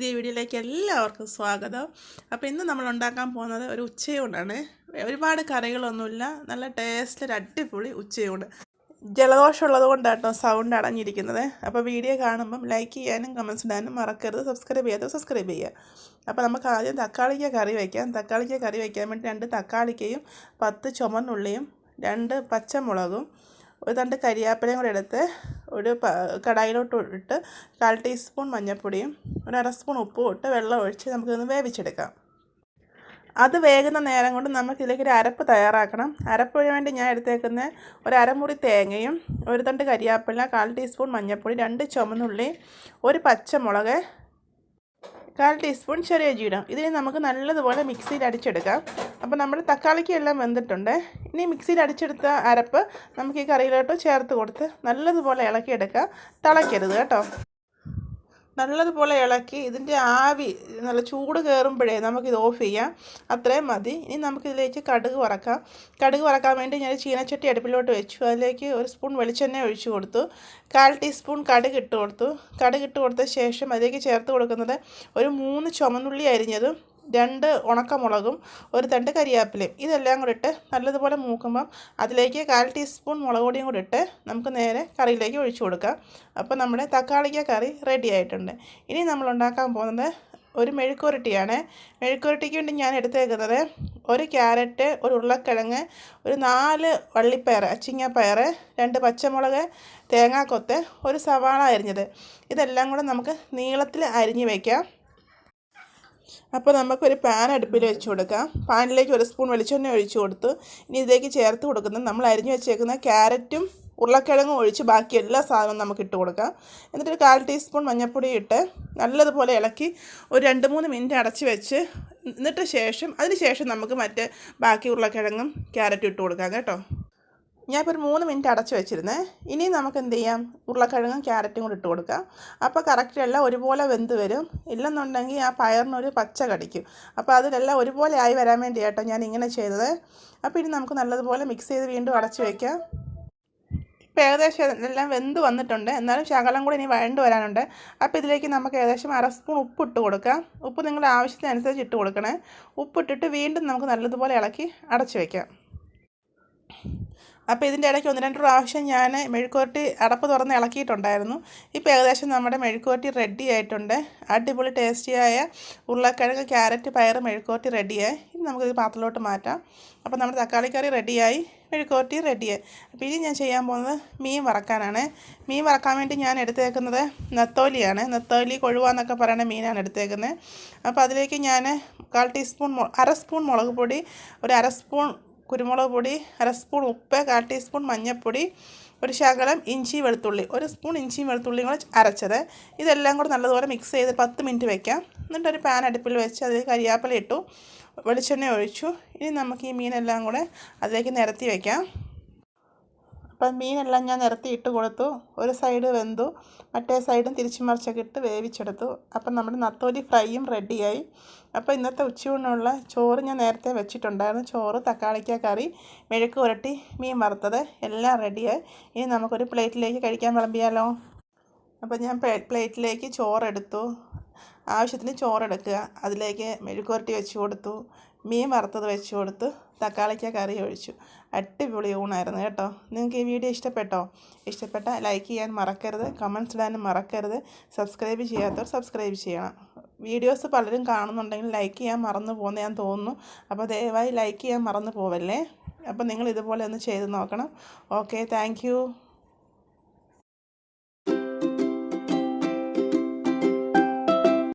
പുതിയ വീഡിയോയിലേക്ക് എല്ലാവർക്കും സ്വാഗതം. അപ്പോൾ ഇന്ന് നമ്മൾ ഉണ്ടാക്കാൻ പോകുന്നത് ഒരു ഉച്ചയൂണാണ്. ഒരുപാട് കറികളൊന്നുമില്ല. നല്ല ടേസ്റ്റിൽ അടിപൊളി ഉച്ചയൂട് ജലദോഷമുള്ളത് കൊണ്ടാട്ടോ സൗണ്ട് അടഞ്ഞിരിക്കുന്നത്. അപ്പോൾ വീഡിയോ കാണുമ്പം ലൈക്ക് ചെയ്യാനും കമൻസ് ഇടാനും മറക്കരുത്. സബ്സ്ക്രൈബ് ചെയ്യാതെ സബ്സ്ക്രൈബ് ചെയ്യുക അപ്പോൾ നമുക്ക് ആദ്യം തക്കാളിക്ക കറി വയ്ക്കാം തക്കാളിക്ക കറി വയ്ക്കാൻ വേണ്ടി രണ്ട് തക്കാളിക്കയും പത്ത് ചുമന്നുള്ളിയും രണ്ട് പച്ചമുളകും ഒരു തണ്ട് കരിയാപ്പിലയും കൂടെ എടുത്ത് ഒരു കടായിലോട്ട് ഇട്ട് കാൽ ടീസ്പൂൺ മഞ്ഞൾപ്പൊടിയും ഒരു അര സ്പൂൺ ഉപ്പും ഇട്ട് വെള്ളം ഒഴിച്ച് നമുക്കിതൊന്ന് വേവിച്ചെടുക്കാം. അത് വേകുന്ന നേരം കൊണ്ട് നമുക്ക് ഇതിലേക്ക് ഒരു അരപ്പ് തയ്യാറാക്കണം. അരപ്പിന് വേണ്ടി ഞാൻ എടുത്തേക്കുന്ന ഒരു അരമുറി തേങ്ങയും ഒരു തണ്ട് കരിയാപ്പില കാൽ ടീസ്പൂൺ മഞ്ഞൾപ്പൊടി രണ്ട് ചുമന്നുള്ളി ഒരു പച്ചമുളക് കാൽ ടീസ്പൂൺ ചെറിയ ജീരകം. ഇതിന് നമുക്ക് നല്ലതുപോലെ മിക്സിയിൽ അടിച്ചെടുക്കാം. അപ്പോൾ നമ്മുടെ തക്കാളിക്ക് എല്ലാം വെന്തിട്ടുണ്ട്. ഇനി മിക്സിയിൽ അടിച്ചെടുത്ത അരപ്പ് നമുക്ക് ഈ കറിയിലോട്ട് ചേർത്ത് കൊടുത്ത് നല്ലതുപോലെ ഇളക്കിയെടുക്കാം. തിളയ്ക്കരുത് കേട്ടോ. നല്ലതുപോലെ ഇളക്കി ഇതിന്റെ ആവി നല്ല ചൂട് കയറുമ്പോഴേ നമുക്കിത് ഓഫ് ചെയ്യാം. അത്രയും മതി. ഇനി നമുക്കിതിലേക്ക് കടുക് വറക്കാം. കടുക് വറക്കാൻ വേണ്ടി ഞാൻ ചീനച്ചട്ടി അടുപ്പിലോട്ട് വെച്ചു. അതിലേക്ക് ഒരു സ്പൂൺ വെളിച്ചെണ്ണ ഒഴിച്ചു കൊടുത്തു. കാൽ ടീസ്പൂൺ കടുക് ഇട്ട് കൊടുത്തു. കടുക് ഇട്ട് കൊടുത്ത ശേഷം അതിലേക്ക് ചേർത്ത് കൊടുക്കുന്നത് ഒരു മൂന്ന് ചുമന്നുള്ളി അരിഞ്ഞതും രണ്ട് ഉണക്കമുളകും ഒരു തണ്ട് കരിയാപ്പിലയും. ഇതെല്ലാം കൂടി ഇട്ട് നല്ലതുപോലെ മൂക്കുമ്പം അതിലേക്ക് കാൽ ടീസ്പൂൺ മുളക് പൊടിയും കൂടി ഇട്ട് നമുക്ക് നേരെ കറിയിലേക്ക് ഒഴിച്ചു കൊടുക്കാം. അപ്പോൾ നമ്മുടെ തക്കാളിക്ക കറി റെഡി ആയിട്ടുണ്ട്. ഇനി നമ്മൾ ഉണ്ടാക്കാൻ പോകുന്നത് ഒരു മെഴുക്കുരട്ടിയാണ് മെഴുക്കുരട്ടിക്ക് വേണ്ടി ഞാൻ എടുത്തേക്കുന്നത് ഒരു ക്യാരറ്റ് ഒരു ഉരുളക്കിഴങ്ങ് ഒരു നാല് വള്ളിപ്പയർ അച്ചിങ്ങപ്പയർ രണ്ട് പച്ചമുളക് തേങ്ങാക്കൊത്ത് ഒരു സവാള അരിഞ്ഞത്. ഇതെല്ലാം കൂടെ നമുക്ക് നീളത്തിൽ അരിഞ്ഞ് വയ്ക്കാം അപ്പോൾ നമുക്കൊരു പാൻ അടുപ്പിൽ വെച്ച് കൊടുക്കാം. പാനിലേക്ക് ഒരു സ്പൂൺ വെളിച്ചെണ്ണ ഒഴിച്ചു കൊടുത്ത് ഇനി ഇതിലേക്ക് ചേർത്ത് കൊടുക്കുന്നത് നമ്മൾ അരിഞ്ഞു വെച്ചേക്കുന്ന ക്യാരറ്റും ഉരുളക്കിഴങ്ങും ഒഴിച്ച് ബാക്കി എല്ലാ സാധനവും നമുക്ക് ഇട്ട് കൊടുക്കാം. എന്നിട്ട് ഒരു കാൽ ടീസ്പൂൺ മഞ്ഞൾപ്പൊടി ഇട്ട് നല്ലതുപോലെ ഇളക്കി ഒരു രണ്ട് മൂന്ന് മിനിറ്റ് അടച്ച് വെച്ച് എന്നിട്ട് ശേഷം അതിന് ശേഷം നമുക്ക് മറ്റേ ബാക്കി ഉരുളക്കിഴങ്ങും ക്യാരറ്റും ഇട്ട് കൊടുക്കാം കേട്ടോ. ഞാനിപ്പോൾ ഒരു മൂന്ന് മിനിറ്റ് അടച്ചു വെച്ചിരുന്നേ. ഇനി നമുക്ക് എന്ത് ചെയ്യാം? ഉരുളക്കിഴങ്ങും ക്യാരറ്റും കൂടി ഇട്ട് കൊടുക്കാം. അപ്പോൾ കറക്റ്റ് എല്ലാം ഒരുപോലെ വെന്ത് വരും. ഇല്ലെന്നുണ്ടെങ്കിൽ ആ പയറിനൊരു പച്ച കടിക്കും. അപ്പോൾ അതിലെല്ലാം ഒരുപോലെ ആയി വരാൻ വേണ്ടി കേട്ടോ ഞാൻ ഇങ്ങനെ ചെയ്തത്. അപ്പോൾ ഇനി നമുക്ക് നല്ലതുപോലെ മിക്സ് ചെയ്ത് വീണ്ടും അടച്ചു വയ്ക്കാം ഇപ്പോൾ ഏകദേശം എല്ലാം വെന്ത് വന്നിട്ടുണ്ട്. എന്നാലും ശകലം കൂടി ഇനി വഴണ്ട് വരാനുണ്ട്. അപ്പോൾ ഇതിലേക്ക് നമുക്ക് ഏകദേശം അര സ്പൂൺ ഉപ്പ് ഇട്ട് കൊടുക്കാം. ഉപ്പ് നിങ്ങളുടെ ആവശ്യത്തിനനുസരിച്ച് ഇട്ട് കൊടുക്കണേ. ഉപ്പിട്ടിട്ട് വീണ്ടും നമുക്ക് നല്ലതുപോലെ ഇളക്കി അടച്ചു വയ്ക്കാം അപ്പോൾ ഇതിന്റെ ഇടയ്ക്ക് ഒന്ന് രണ്ട് പ്രാവശ്യം ഞാൻ മെഴുക്കുവരട്ടി അടപ്പ് തുറന്ന് ഇളക്കിയിട്ടുണ്ടായിരുന്നു. ഇപ്പോൾ ഏകദേശം നമ്മുടെ മെഴുക്കുവരട്ടി റെഡി ആയിട്ടുണ്ട്. അടിപൊളി ടേസ്റ്റിയായ ഉരുളക്കിഴങ്ങ് ക്യാരറ്റ് പയർ മെഴുക്കുവരട്ടി റെഡിയായി ഇനി നമുക്കിത് പാത്രത്തിലോട്ട് മാറ്റാം. അപ്പോൾ നമ്മുടെ തക്കാളിക്കറി റെഡിയായി മെഴുക്കുവരട്ടി റെഡിയായി അപ്പോൾ ഇനി ഞാൻ ചെയ്യാൻ പോകുന്നത് മീൻ വറക്കാനാണ്. മീൻ വറക്കാൻ വേണ്ടി ഞാൻ എടുത്തേക്കുന്നത് നെത്തോലിയാണ്. നെത്തോലി കൊഴുവ എന്നൊക്കെ പറയുന്ന മീനാണ് എടുത്തേക്കുന്നത്. അപ്പോൾ അതിലേക്ക് ഞാൻ കാൽ ടീസ്പൂൺ അര സ്പൂൺ മുളക് പൊടി ഒരു അര സ്പൂൺ കുരുമുളക് പൊടി അര സ്പൂൺ ഉപ്പ് കാൽ ടീസ്പൂൺ മഞ്ഞൾപ്പൊടി ഒരു ശകലം ഇഞ്ചി വെളുത്തുള്ളി ഒരു സ്പൂൺ ഇഞ്ചിയും വെളുത്തുള്ളിയും കൂടെ അരച്ചത്. ഇതെല്ലാം കൂടെ നല്ലതുപോലെ മിക്സ് ചെയ്ത് പത്ത് മിനിറ്റ് വെക്കാം. എന്നിട്ടൊരു പാൻ അടുപ്പിൽ വെച്ച് അതിൽ കരിയാപ്പില ഇട്ടു വെളിച്ചെണ്ണ ഒഴിച്ചു. ഇനി നമുക്ക് ഈ മീനെല്ലാം കൂടെ അതിലേക്ക് നിരത്തി വയ്ക്കാം അപ്പം മീനെല്ലാം ഞാൻ നിരത്തി ഇട്ട് കൊടുത്തു. ഒരു സൈഡ് വെന്തു. മറ്റേ സൈഡും തിരിച്ചു മറിച്ചൊക്കെ ഇട്ട് വേവിച്ചെടുത്തു. അപ്പം നമ്മുടെ നത്തോലി ഫ്രൈയും റെഡിയായി. അപ്പോൾ ഇന്നത്തെ ഉച്ചയൂണിനുള്ള ചോറ് ഞാൻ നേരത്തെ വെച്ചിട്ടുണ്ടായിരുന്നു. ചോറ് തക്കാളിക്ക കറി മെഴുക്ക് പുരട്ടി മീൻ വറുത്തത് എല്ലാം റെഡിയായി. ഇനി നമുക്കൊരു പ്ലേറ്റിലേക്ക് കഴിക്കാൻ വിളമ്പിയാലോ? അപ്പോൾ ഞാൻ പ്ലേറ്റിലേക്ക് ചോറെടുത്തു. ആവശ്യത്തിന് ചോറെടുക്കുക. അതിലേക്ക് മെഴുക്കുവരട്ടി വെച്ച് കൊടുത്തു. മീൻ വറുത്തത് വെച്ച് കൊടുത്ത്. തക്കാളിക്ക കറി ഒഴിച്ചു. അടിപൊളി ഊണായിരുന്നു കേട്ടോ. നിങ്ങൾക്ക് ഈ വീഡിയോ ഇഷ്ടപ്പെട്ടോ? ഇഷ്ടപ്പെട്ട ലൈക്ക് ചെയ്യാൻ മറക്കരുത് കമൻസ് ഇടാനും മറക്കരുത് സബ്സ്ക്രൈബ് ചെയ്യാത്തവർ സബ്സ്ക്രൈബ് ചെയ്യണം. വീഡിയോസ് പലരും കാണുന്നുണ്ടെങ്കിൽ ലൈക്ക് ചെയ്യാൻ മറന്നു പോകുന്ന ഞാൻ തോന്നുന്നു. അപ്പോൾ ദയവായി ലൈക്ക് ചെയ്യാൻ മറന്നു പോവല്ലേ? അപ്പോൾ നിങ്ങൾ ഇതുപോലെ ഒന്ന് ചെയ്ത് നോക്കണം. Okay thank